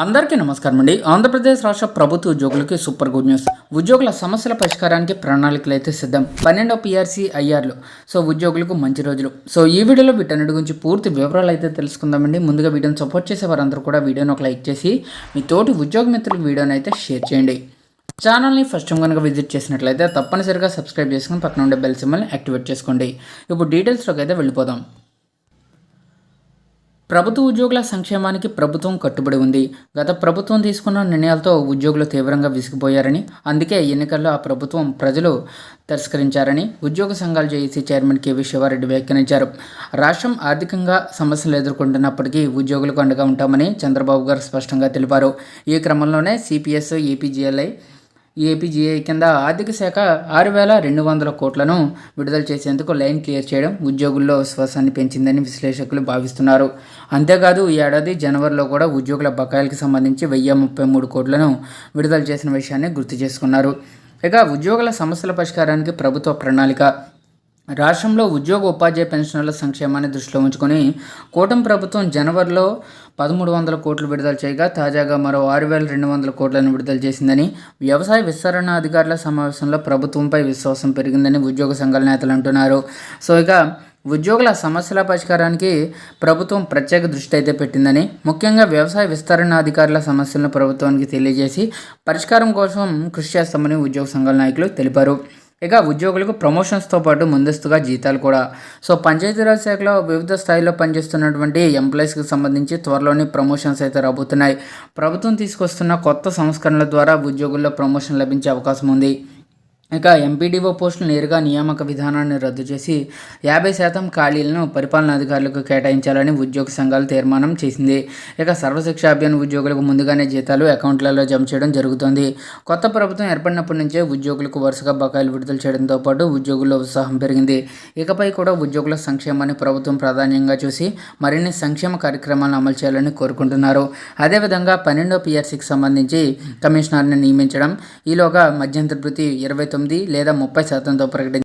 అందరికీ నమస్కారం అండి. ఆంధ్రప్రదేశ్ రాష్ట్ర ప్రభుత్వ ఉద్యోగులకి సూపర్ గుడ్ న్యూస్. ఉద్యోగుల సమస్యల పరిష్కారానికి ప్రణాళికలు అయితే సిద్ధం. పన్నెండో పిఆర్సీ ఐఆర్లు. సో ఉద్యోగులకు మంచి రోజులు. సో ఈ వీడియోలో వీటన్నిటి గురించి పూర్తి వివరాలు అయితే తెలుసుకుందామండి. ముందుగా వీడియోని సపోర్ట్ చేసే వారందరూ కూడా వీడియోని ఒక లైక్ చేసి మీ తోటి ఉద్యోగ మిత్రులకు వీడియోని అయితే షేర్ చేయండి. ఛానల్ని ఫస్ట్ టైం కనుక విజిట్ చేసినట్లయితే తప్పనిసరిగా సబ్స్క్రైబ్ చేసుకుని పక్కన ఉండే బెల్ సిమ్మల్ని యాక్టివేట్ చేసుకోండి. ఇప్పుడు డీటెయిల్స్లోకి అయితే వెళ్ళిపోదాం. ప్రభుత్వ ఉద్యోగుల సంక్షేమానికి ప్రభుత్వం కట్టుబడి ఉంది. గత ప్రభుత్వం తీసుకున్న నిర్ణయాలతో ఉద్యోగులు తీవ్రంగా విసిగిపోయారని అందుకే ఎన్నికల్లో ఆ ప్రభుత్వం ప్రజలు తిరస్కరించారని ఉద్యోగ సంఘాలు జేఏసీ చైర్మన్ కేవీ శివారెడ్డి వ్యాఖ్యానించారు. రాష్ట్రం ఆర్థికంగా సమస్యలు ఎదుర్కొంటున్నప్పటికీ ఉద్యోగులకు అండగా ఉంటామని చంద్రబాబు గారు స్పష్టంగా తెలిపారు. ఈ క్రమంలోనే సిపిఎస్ ఏపీజీఎల్ఐ ఏపీజీఐ కింద ఆర్థిక శాఖ ఆరు వేల రెండు వందల కోట్లను విడుదల చేసేందుకు లైన్ క్లియర్ చేయడం ఉద్యోగుల్లో విశ్వాసాన్ని పెంచిందని విశ్లేషకులు భావిస్తున్నారు. అంతేకాదు ఈ ఏడాది జనవరిలో కూడా ఉద్యోగుల బకాయిలకు సంబంధించి వెయ్యి ముప్పై మూడు కోట్లను విడుదల చేసిన విషయాన్ని గుర్తు చేసుకున్నారు. ఇక ఉద్యోగుల సమస్యల పరిష్కారానికి ప్రభుత్వ ప్రణాళిక రాష్ట్రంలో ఉద్యోగ ఉపాధ్యాయ పెన్షనర్ల సంక్షేమాన్ని దృష్టిలో ఉంచుకొని కూటమి ప్రభుత్వం జనవరిలో పదమూడు వందల కోట్లు విడుదల చేయగా తాజాగా మరో ఆరు వేల రెండు వందల కోట్లను విడుదల చేసిందని వ్యవసాయ విస్తరణ అధికారుల సమావేశంలో ప్రభుత్వంపై విశ్వాసం పెరిగిందని ఉద్యోగ సంఘాల నేతలు అంటున్నారు. సో ఇక ఉద్యోగుల సమస్యల పరిష్కారానికి ప్రభుత్వం ప్రత్యేక దృష్టి అయితే పెట్టిందని ముఖ్యంగా వ్యవసాయ విస్తరణ అధికారుల సమస్యలను ప్రభుత్వానికి తెలియజేసి పరిష్కారం కోసం కృషి చేస్తామని ఉద్యోగ సంఘాల నాయకులు తెలిపారు. ఇక ఉద్యోగులకు ప్రమోషన్స్తో పాటు ముందస్తుగా జీతాలు కూడా. సో పంచాయతీరాజ్ శాఖలో వివిధ స్థాయిలో పనిచేస్తున్నటువంటి ఎంప్లాయీస్కి సంబంధించి త్వరలోనే ప్రమోషన్స్ అయితే రాబోతున్నాయి. ప్రభుత్వం తీసుకొస్తున్న కొత్త సంస్కరణల ద్వారా ఉద్యోగుల్లో ప్రమోషన్ లభించే అవకాశం ఉంది. ఇక ఎంపీడీఓ పోస్టులు నేరుగా నియామక విధానాన్ని రద్దు చేసి యాభై శాతం ఖాళీలను పరిపాలనా అధికారులకు కేటాయించాలని ఉద్యోగ సంఘాలు తీర్మానం చేసింది. ఇక సర్వశిక్ష అభియాన్ ఉద్యోగులకు ముందుగానే జీతాలు అకౌంట్లలో జమ చేయడం జరుగుతోంది. కొత్త ప్రభుత్వం ఏర్పడినప్పటి నుంచే ఉద్యోగులకు వరుసగా బకాయిలు విడుదల చేయడంతో పాటు ఉద్యోగుల్లో ఉత్సాహం పెరిగింది. ఇకపై కూడా ఉద్యోగుల సంక్షేమాన్ని ప్రభుత్వం ప్రాధాన్యంగా చూసి మరిన్ని సంక్షేమ కార్యక్రమాలను అమలు చేయాలని కోరుకుంటున్నారు. అదేవిధంగా పన్నెండో పిఆర్సీకి సంబంధించి కమిషనర్ని నియమించడం ఈలోగా మధ్యంతర వృత్తి ఇరవై తొమ్మిది లేదా ముప్పై శాతంతో ప్రకటించారు